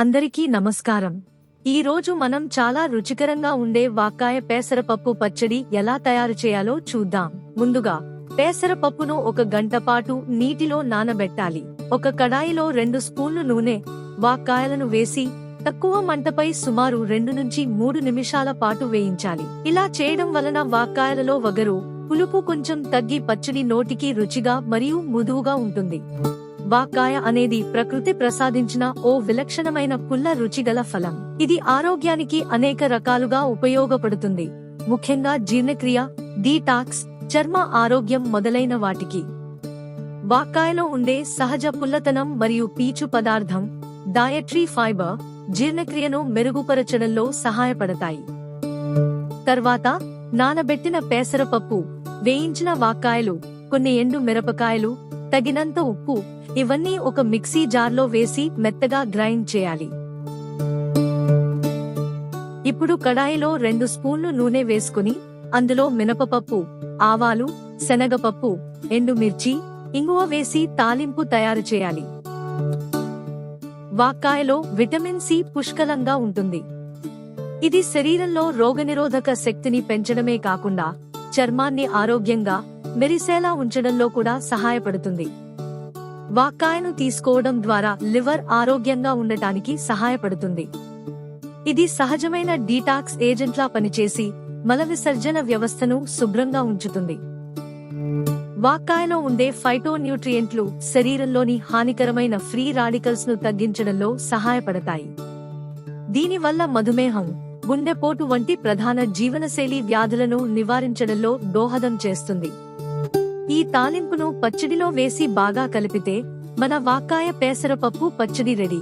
అందరికీ నమస్కారం. ఈ రోజు మనం చాలా రుచికరంగా ఉండే వాక్కాయ పెసరపప్పు పచ్చడి ఎలా తయారు చేయాలో చూద్దాం. ముందుగా పెసరపప్పును ఒక గంట పాటు నీటిలో నానబెట్టాలి. ఒక కడాయిలో రెండు స్పూన్లు నూనె వాక్కాయలను వేసి తక్కువ మంటపై సుమారు రెండు నుంచి మూడు నిమిషాల పాటు వేయించాలి. ఇలా చేయడం వలన వాక్కాయలలో వగరు పులుపు కొంచెం తగ్గి పచ్చడి నోటికి రుచిగా మరియు మృదువుగా ఉంటుంది. వాక్కాయ అనేది ప్రకృతి ప్రసాదించిన ఓ విలక్షణమైన పుల్ల రుచిగల ఫలం. ఇది ఆరోగ్యానికి అనేక రకాలుగా ఉపయోగపడుతుంది. ముఖ్యంగా జీర్ణక్రియ డీటాక్స్ చర్మ ఆరోగ్యం మొదలైన వాటికి. వాక్కాయలో ఉండే సహజ పుల్లతనం మరియు పీచు పదార్థం డయట్రీ ఫైబర్ జీర్ణక్రియను మెరుగుపరచడంలో సహాయపడతాయి. తర్వాత నానబెట్టిన పెసరపప్పు వేయించిన వాక్కాయలు కొన్ని ఎండు మిరపకాయలు తగినంత ఉప్పు. ఇవన్నీ ఒక మిక్సీ జార్లో వేసి మెత్తగా గ్రైండ్ చేయాలి. ఇప్పుడు కడాయిలో రెండు స్పూన్లు నూనె వేసుకుని అందులో మినపపప్పు ఆవాలు శనగపప్పు ఎండుమిర్చి ఇంగువ వేసి తాలింపు తయారు చేయాలి. వాక్కాయలో విటమిన్ సి పుష్కలంగా ఉంటుంది. ఇది శరీరంలో రోగనిరోధక శక్తిని పెంచడమే కాకుండా చర్మాన్ని ఆరోగ్యంగా మెరిసేలా ఉంచడంలో కూడా సహాయపడుతుంది. వాక్కాయను తీసుకోవడం ద్వారా లివర్ ఆరోగ్యంగా ఉండటానికి సహాయపడుతుంది. ఇది సహజమైన డీటాక్స్ ఏజెంట్లా పనిచేసి మల విసర్జన వ్యవస్థను శుభ్రంగా ఉంచుతుంది. వాక్కాయలో ఉండే ఫైటోన్యూట్రియంట్లు శరీరంలోని హానికరమైన ఫ్రీ రాడికల్స్ను తగ్గించడంలో సహాయపడతాయి. దీనివల్ల మధుమేహం గుండెపోటు వంటి ప్రధాన జీవనశైలి వ్యాధులను నివారించడంలో దోహదం చేస్తుంది. ఈ తాలింపును పచ్చడిలో వేసి బాగా కలిపితే మన వాక్కాయ పేసరపప్పు పచ్చడి రెడీ.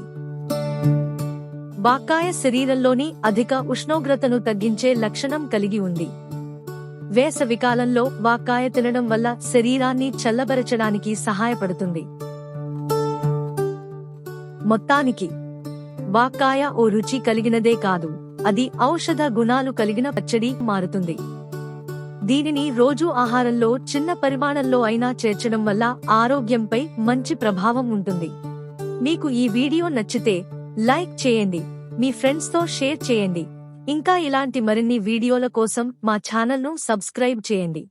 వాక్కాయ శరీరంలోని అధిక ఉష్ణోగ్రతను తగ్గించే లక్షణం కలిగి ఉంది. వేసవికాలంలో వాక్కాయ తినడం వల్ల శరీరాన్ని చల్లబరచడానికి సహాయపడుతుంది. మొత్తానికి వాక్కాయ ఓ రుచి కలిగినదే కాదు అది ఔషధ గుణాలు కలిగిన పచ్చడి మారుతుంది. దీనిని రోజు ఆహారంలో చిన్న పరిమాణంలో అయినా చేర్చడం వల్ల ఆరోగ్యంపై మంచి ప్రభావం ఉంటుంది. మీకు ఈ వీడియో నచ్చితే లైక్ చేయండి. మీ ఫ్రెండ్స్తో షేర్ చేయండి. ఇంకా ఇలాంటి మరిన్ని వీడియోల కోసం మా ఛానల్ను సబ్స్క్రైబ్ చేయండి.